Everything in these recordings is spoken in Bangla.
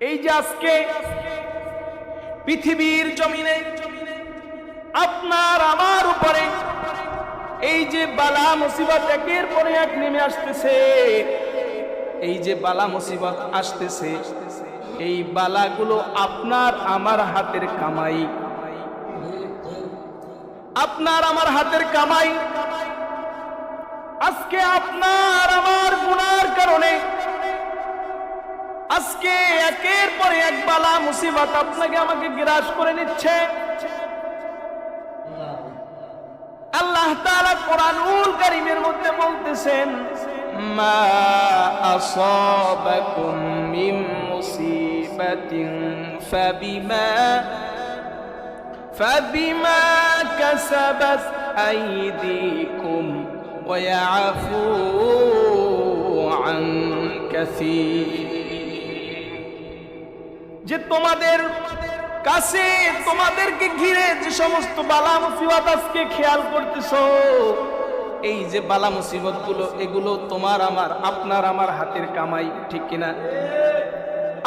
এই যে আজকে পৃথিবীর জমিনে, আপনার আমার উপরে এই যে বালা মুসিবত একের পরে এক নেমে আসতেছে, এই যে বালা মুসিবত আসতেছে, এই বালাগুলো আপনার আমার হাতের কামাই। আপনার আমার হাতের কামাই। আজকে আপনার আমার আজকে একের পরে এক বালা মুসিবত আপনাকে আমাকে গ্রাস করে নিচ্ছে আল্লাহ তাআলা কোরআনুল কারীমের মধ্যে বলতেছেন মা আসাবাকুম মিন মুসিবাতিন ফাবিমা ফাবিমা কাসাবাত আইদিকুম ويعفو عن كثير যে তোমাদের কাছে, তোমাদেরকে ঘিরে যে সমস্ত বালা মুসিবত আজকে খেয়াল করতেছ, এই যে বালা মুসিবতগুলো এগুলো তোমার আমার, আপনার আমার হাতের কামাই, ঠিক কিনা?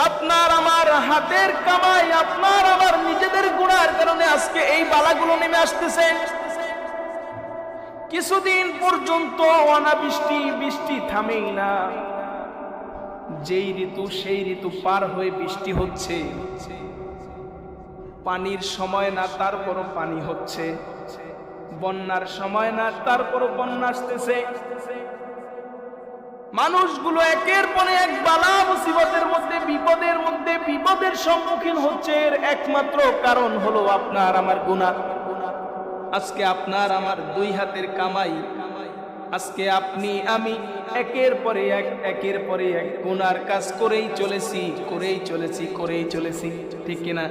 আপনার আমার হাতের কামাই, আপনার আমার নিজেদের গুণার কারণে আজকে এই বালাগুলো নেমে আসতেছে। কিছুদিন পর্যন্ত অনাবৃষ্টি, বৃষ্টি থামেই না। যেই ঋতু, সেই ঋতু পার হয়ে বৃষ্টি হচ্ছে। পানির সময় না, তারপরও পানি হচ্ছে। বন্যার সময় না, তারপরও বন্যা আসতেছে। মানুষগুলো একের পরে এক বালা মুসিবতের মধ্যে, বিপদের মধ্যে, বিপদের সম্মুখীন হচ্ছে। এর একমাত্র কারণ হলো আপনার, আমার গুণা আজকে আপনার, আমার দুই হাতের কামাই আজকে আপনি আমি একের পরে এক একের পরে এক গুনার কাজ করেই চলেছি করেই চলেছি করেই চলেছি ঠিক কিনা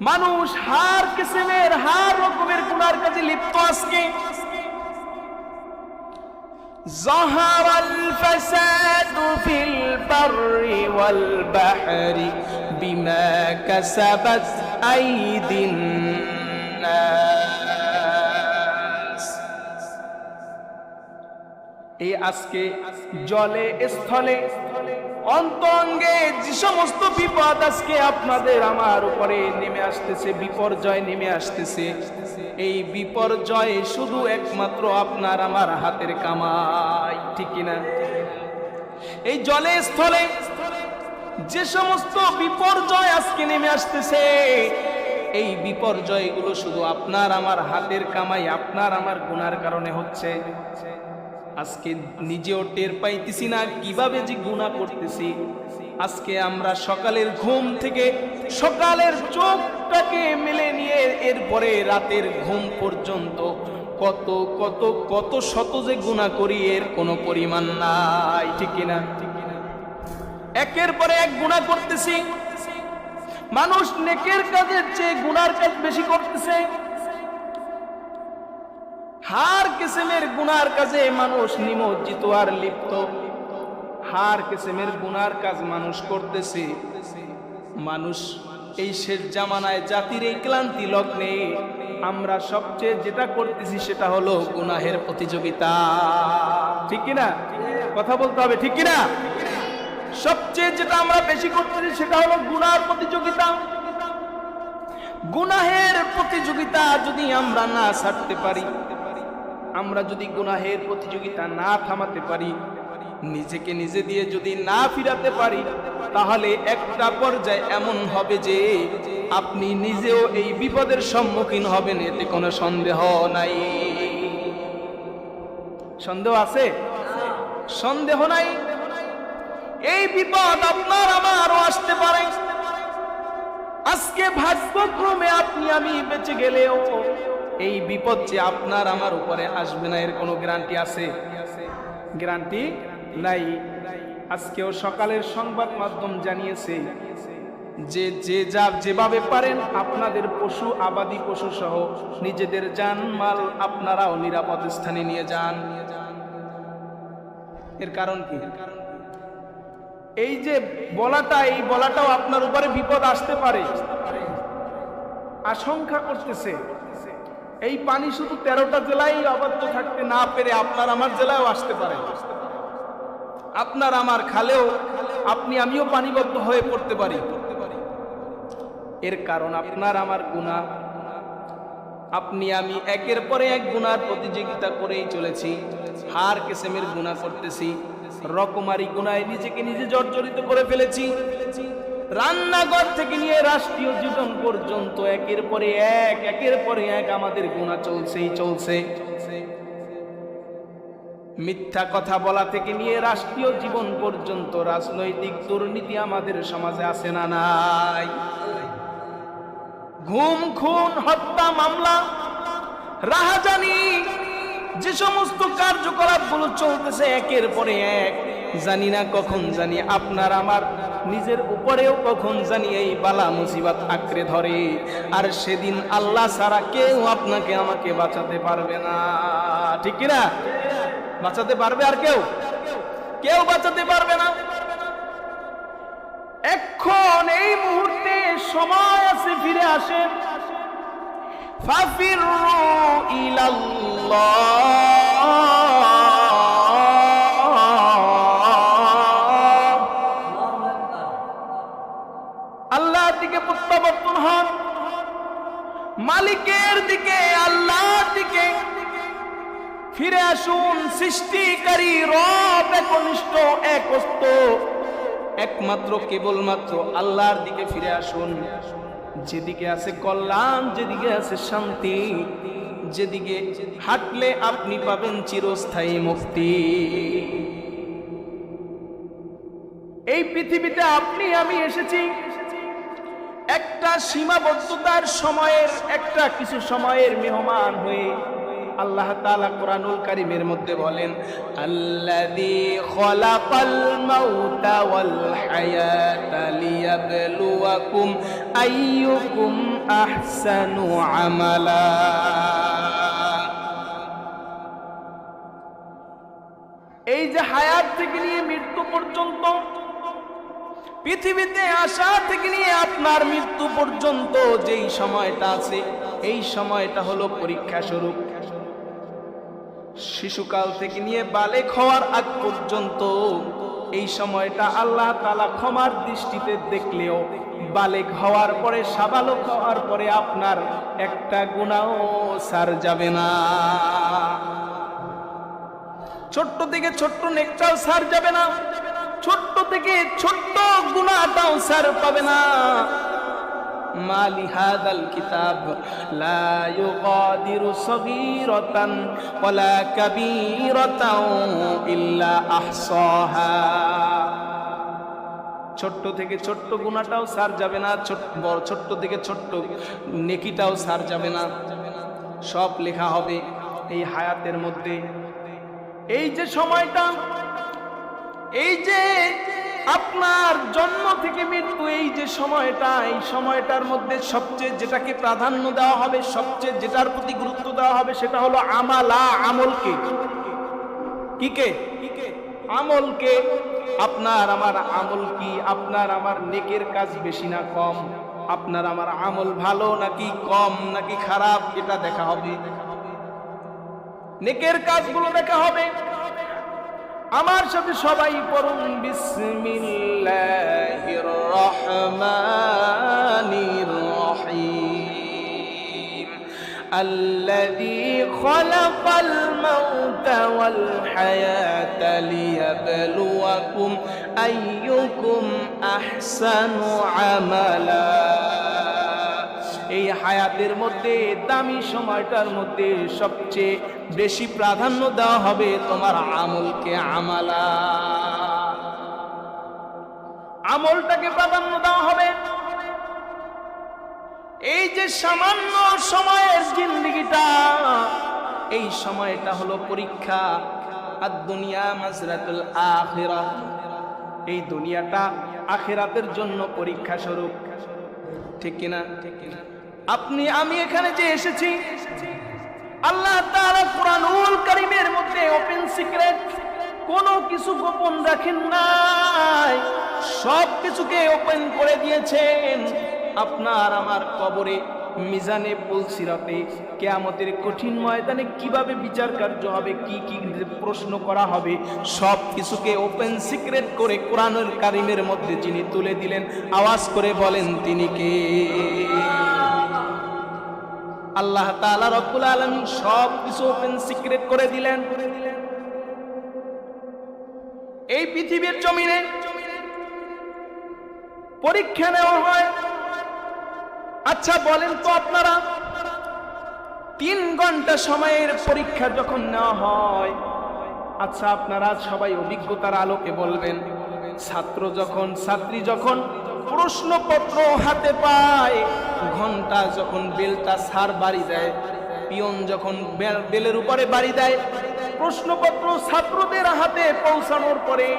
মানুষ হার কিসেমের হার রকমের গুনার কাজে লিপ্ত আজকে ظهر الفساد في البر والبحر بما كسبت أيدي الناس এই আজকে জলে, স্থলে অন্তঙ্গে যে সমস্ত বিপদ আজকে আপনাদের আমার উপরে নেমে আসতেছে, বিপর্যয় নেমে আসতেছে, এই বিপর্যয় শুধু একমাত্র আপনার আমার হাতের কামাই, ঠিক কিনা? এই জলে, স্থলে যে সমস্ত বিপর্যয় আজকে নেমে আসতেছে, এই বিপর্যয়গুলো শুধু আপনার আমার হাতের কামাই, আপনার আমার গুনার কারণে হচ্ছে। আজকে নিজেও টের পাইতেছি না কীভাবে যে গুণা করতেছি। আজকে আমরা সকালের ঘুম থেকে সকালের চোখটাকে মেলে নিয়ে এরপরে রাতের ঘুম পর্যন্ত কত কত কত শত যে গুণা করি এর কোনো পরিমাণ নাই, ঠিক না একের পরে এক গুণা করতেছি। মানুষ নেকের কাজের চেয়ে গুণার কাজ বেশি করতেছে। হার কিসেমের গুনার কাজে মানুষ নিমজ্জিত আর লিপ্ত। হার কিসেমের গুনার কাজ মানুষ করতেছে। মানুষ এই শেষ জামানায় জাতির এই ক্লান্তি লগ্নে আমরা সবচেয়ে যেটা করতেছি সেটা হলো গুনাহের প্রতিযোগিতা। ঠিক কিনা? কথা বলতে হবে, ঠিক কিনা? সবচেয়ে যেটা আমরা বেশি করতেছি সেটা হলো গুনার প্রতিযোগিতা। গুনাহের প্রতিযোগিতা যদি আমরা না ছাড়তে পারি আমরা যদি গুনাহের প্রতিযোগিতা না থামাতে পারি, নিজেকে নিজে দিয়ে যদি না ফিরাতে পারি, তাহলে একটা পর্যায়ে এমন হবে যে আপনি নিজেও এই বিপদের সম্মুখীন হবেন, এতে কোনো সন্দেহ নাই। সন্দেহ আছে? সন্দেহ নাই? এই বিপদ আপনার আমারও আসতে পারে। আজকে ভাগ্যক্রমে আপনি আমি বেঁচে গেলেও এই বিপদ যে আপনার আমার উপরে আসবে না, এর কোনো গ্যারান্টি আছে? গ্যারান্টি নাই। আজকেও সকালের সংবাদ মাধ্যম জানিয়েছে যে যে যা যেভাবে পারেন আপনাদের পশু, আবাদি পশু সহ নিজেদের যান মাল আপনারাও নিরাপদ স্থানে নিয়ে যান। এর কারণ কি? এই যে বলাটা, এই বলাটাও আপনার উপরে বিপদ আসতে পারে। আশঙ্কা করতেছে। এই পানি শুধু তেরোটা জেলায় আবদ্ধ থাকতে না পেরে আপনার আমার জেলায়ও আসতে পারে। আপনার আমার খালেও আপনি আমিও পানিবদ্ধ হয়ে পড়তে পারি। এর কারণ আপনার আমার গুণা। আপনি আমি একের পরে এক গুনার প্রতিযোগিতা করেই চলেছি। হার কেসেমের গুণা করতেছি। রকমারি গুনায় নিজেকে নিজে জর্জরিত করে ফেলেছি। রান্নাঘর থেকে নিয়ে রাষ্ট্রীয় জীবন পর্যন্ত একের পরে এক, একের পরে এক আমাদের গুণা চলছেই চলছে। মিথ্যা কথা বলা থেকে নিয়ে রাষ্ট্রীয় জীবন পর্যন্ত রাজনৈতিক দুর্নীতি আমাদের সমাজে আছে না নাই? ঘুম, খুন, হত্যা, মামলা, রাহাজানি, যে সমস্ত কার্যকলাপগুলো চলতেছে একের পরে এক, জানি না কখন জানি আপনার আমার নিজের উপরেও কখন জানি এই বালা মুসিবত আঁকড়ে ধরে। আর সেদিন আল্লাহ ছাড়া কেউ আপনাকে আমাকে বাঁচাতে পারবে না। ঠিক কিনা? বাঁচাতে পারবে আর কেউ? কেউ বাঁচাতে পারবে না। এখন এই মুহূর্তে সময় আছে, ফিরে আসেন। ফাফিরু ইলাল্লাহ। মালিকের দিকে, আল্লাহর দিকে। ফিরে আসুন, সৃষ্টিকারী রব একনিষ্ঠ, একস্ত। একমাত্র, কেবলমাত্র আল্লাহর দিকে ফিরে আসুন। যেদিকে আছে কল্যাণ, যেদিকে আছে শান্তি, যেদিকে হাঁটলে আপনি পাবেন চিরস্থায়ী মুক্তি। এই পৃথিবীতে আপনি, আমি এসেছি। একটা সীমাবদ্ধতার সময়ের, একটা কিছু সময়ের মেহমান হয়ে আল্লাহ তাআলা কোরআনুল কারীমের মধ্যে বলেন আহসানু আমালা। এই যে হায়াত থেকে নিয়ে মৃত্যু পর্যন্ত পৃথিবীতে আসা থেকে নিয়ে আপনার মৃত্যু পর্যন্ত যেই সময়টা আছে, এই সময়টা হলো পরীক্ষা স্বরূপ। শিশুকাল থেকে নিয়ে বালেক হওয়ার আগ পর্যন্ত এই সময়টা আল্লাহ তালা ক্ষমার দৃষ্টিতে দেখলেও বালেক হওয়ার পরে, সাবালক হওয়ার পরে আপনার একটা গুণাও সার যাবে না। ছোট্ট থেকে ছোট্ট নেকটাও সার যাবে না। ছোট্ট থেকে ছোট্ট গুণাটাও স্যার পাবে না। ইল্লা ছোট্ট থেকে ছোট্ট গুণাটাও সার যাবে না বড় ছোট্ট থেকে ছোট্ট নেকিটাও সার যাবে না। সব লেখা হবে এই হায়াতের মধ্যে। এই যে সময়টা এই যে আপনার জন্ম থেকে মৃত্যু, এই যে সময়টা, এই সময়টার মধ্যে সবচেয়ে যেটাকে প্রাধান্য দেওয়া হবে, সবচেয়ে যেটার প্রতি গুরুত্ব দেওয়া হবে, সেটা হলো আমালা, আমলকে। কি কে আমলকে। আপনার আমার আমল কি? আপনার আমার নেকের কাজ বেশি না কম? আপনার আমার আমল ভালো নাকি কম নাকি খারাপ? এটা দেখা হবে। নেকের কাজগুলো দেখা হবে। আমার সাথে সবাই পড়ুন বিসমিল্লাহির রহমানির রহিম الذي خلق الموت والحياة ليبلوكم أيكم أحسن عملا এই হায়াতের মধ্যে, দামি সময়টার মধ্যে সবচেয়ে বেশি প্রাধান্য দেওয়া হবে তোমার আমলকে আমালা। আমলটাকে প্রাধান্য দেওয়া হবে। এই যে সামান্য সময়ের জিন্দিগিটা, এই সময়টা হলো পরীক্ষা। আর দুনিয়া মাজরাতুল আখিরা। এই দুনিয়াটা আখেরাতের জন্য পরীক্ষা স্বরূপ। ঠিক কিনা ঠিক কিনা? আপনি, আমি এখানে যে এসেছি, আল্লাহ তাআলা কোরআনুল কারীমের মধ্যে ওপেন সিক্রেট, কোনো কিছু গোপন রাখেন নাই, সব কিছুকে ওপেন করে দিয়েছেন। আপনার আমার কবরে মিজানে পুলসিরাতে কেয়ামতের কঠিন ময়দানে কীভাবে বিচার কার্য হবে, কি কি প্রশ্ন করা হবে, সব কিছুকে ওপেন সিক্রেট করে কোরআনুল কারিমের মধ্যে যিনি তুলে দিলেন, আওয়াজ করে বলেন, তিনি কে? আল্লাহ তাআলা রব্বুল আলামিন সব কিছু ওপেন সিক্রেট করে দিলেন। এই পৃথিবীর জমিনে পরীক্ষা নেওয়া হয়। আচ্ছা বলেন তো আপনারা, তিন ঘণ্টা সময়ের পরীক্ষা যখন নেওয়া হয় আচ্ছা আপনারা সবাই অভিজ্ঞতার আলোকে বলবেন, ছাত্র যখন, ছাত্রী যখন প্রশ্নপত্র হাতে পায়। ঘণ্টা যখন বেলটা সার বাড়ি দেয়, পিয়ন যখন বেলের উপরে বাড়ি দেয়, প্রশ্নপত্র ছাত্রদের হাতে পৌঁছানোর পরে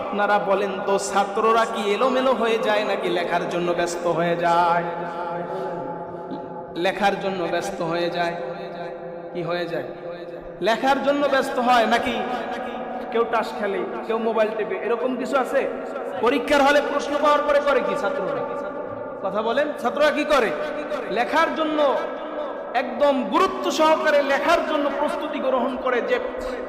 আপনারা বলেন তো, ছাত্ররা কি এলোমেলো হয়ে যায় নাকি লেখার জন্য ব্যস্ত হয়ে যায়? লেখার জন্য ব্যস্ত হয়ে যায়। কি হয়ে যায়? লেখার জন্য ব্যস্ত হয় নাকি? কেউ টাস খেলে, কেউ মোবাইল টেপে, এরকম কিছু আছে? পরীক্ষার হলে প্রশ্ন পাওয়ার পরে করে কি ছাত্ররা? কথা বলেন, ছাত্ররা কি করে? লেখার জন্য একদম গুরুত্ব সহকারে লেখার জন্য প্রস্তুতি গ্রহণ করে যে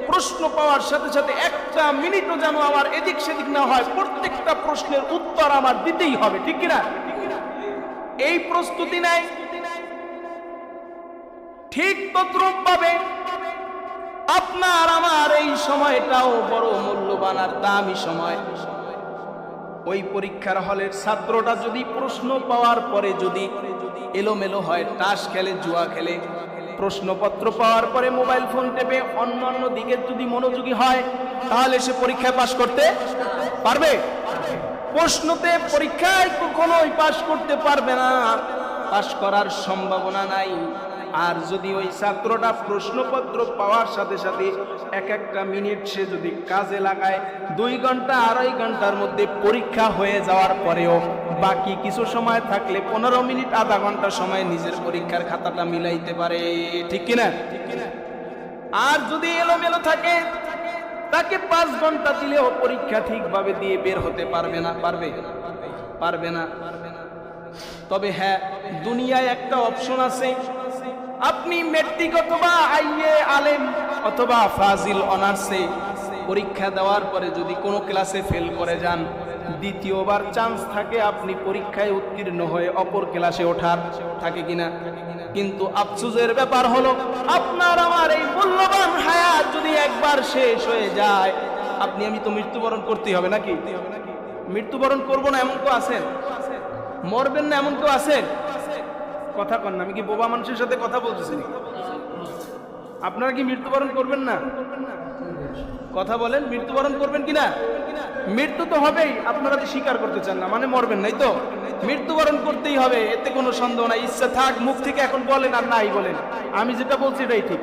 প্রশ্ন পাওয়ার সাথে সাথে একটা মিনিটও যেন আমার এদিক সেদিক না হয়, প্রত্যেকটা প্রশ্নের উত্তর আমার দিতেই হবে, ঠিক কিনা? এই প্রস্তুতি নাই ঠিক তদ্রুপ ভাবে আপনার আমার এই সময়টাও বড় মূল্যবান আর দামি সময়। ওই পরীক্ষার হলের ছাত্রটা যদি প্রশ্ন পাওয়ার পরে যদি এলোমেলো হয়, তাস খেলে, জুয়া খেলে, প্রশ্নপত্র পাওয়ার পরে মোবাইল ফোন টেপে অন্য অন্য দিকে যদি মনোযোগী হয়, তাহলে সে পরীক্ষায় পাশ করতে পারবে? প্রশ্নতে পরীক্ষায় কখনোই পাশ করতে পারবে না। পাশ করার সম্ভাবনা নাই। আর যদি ওই ছাত্রটা প্রশ্নপত্র পাওয়ার সাথে সাথে এক একটা মিনিট সে যদি কাজে লাগায়, দুই ঘণ্টা আড়াই ঘণ্টার মধ্যে পরীক্ষা হয়ে যাওয়ার পরেও বাকি কিছু সময় থাকলে পনেরো মিনিট, আধা ঘণ্টা সময় নিজের পরীক্ষার খাতাটা মিলাইতে পারে। ঠিক কিনা? আর যদি এলোমেলো থাকে, তাকে পাঁচ ঘণ্টা দিলেও পরীক্ষা ঠিকভাবে দিয়ে বের হতে পারবে না। পারবে? পারবে না। তবে হ্যাঁ দুনিয়ায় একটা অপশন আছে আপনি মেট্রিক অথবা আইএ আলেম অথবা ফাজিল অনার্সে পরীক্ষা দেওয়ার পরে যদি কোনো ক্লাসে ফেল করে যান, দ্বিতীয়বার চান্স থাকে আপনি পরীক্ষায় উত্তীর্ণ হয়ে অপর ক্লাসে ওঠার, থাকে কিনা কিন্তু আফসুসের ব্যাপার হলো, আপনার আমার এই মূল্যবান হায়াত যদি একবার শেষ হয়ে যায়, আপনি আমি তো মৃত্যুবরণ করতেই হবে নাকি? মৃত্যুবরণ করব না এমন কেউ আছেন? মরবেন না এমন কেউ আছেন? কথা কন আমি কি বোবা মানুষের সাথে কথা বলতেছি? আপনারা কি মৃত্যুবরণ করবেন না? কথা বলেন, মৃত্যুবরণ করবেন কিনা মৃত্যু তো হবেই, আপনারা তো স্বীকার করতে চান না মানে মরবেন নাই তো? মৃত্যুবরণ করতেই হবে, এতে কোনো সন্দেহ নাই। ইচ্ছা থাক, মুখ থেকে এখন বলেন আর নাই বলেন। আমি যেটা বলছি এটাই ঠিক।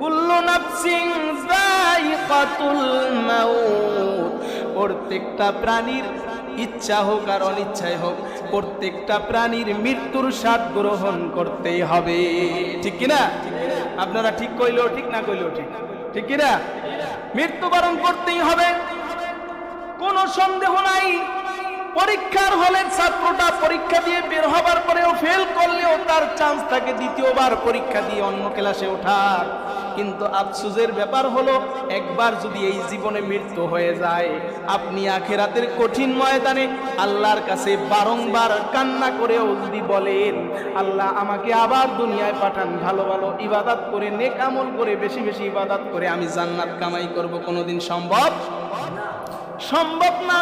কুল্লু নাফসিন যায়িকাতুল মাউত, প্রত্যেকটা প্রাণীর ইচ্ছা হোক আর অনিচ্ছাই হোক, প্রত্যেকটা প্রাণীর মৃত্যুর স্বাদ গ্রহণ করতেই হবে। ঠিক কিনা? আপনারা ঠিক কইলেও ঠিক, না কইলেও ঠিক। ঠিক কিনা? মৃত্যুবরণ করতেই হবে। কোনো সন্দেহ নাই। পরীক্ষার হলে ছাত্রটা পরীক্ষা দিয়ে বের হবার পরেও ফেল করলেও তার চান্স থাকে দ্বিতীয়বার পরীক্ষা দিয়ে অন্য ক্লাসে ওঠার। কিন্তু আফসুসের ব্যাপার হলো, একবার যদি এই জীবনে মৃত্যু হয়ে যায়, আপনি আখেরাতের কঠিন ময়দানে আল্লাহর কাছে বারংবার কান্না করেও যদি বলেন, আল্লাহ আমাকে আবার দুনিয়ায় পাঠান, ভালো ভালো ইবাদত করে, নেক আমল করে, বেশি বেশি ইবাদাত করে, আমি জান্নাত কামাই করব, কোনোদিন সম্ভব সম্ভব না।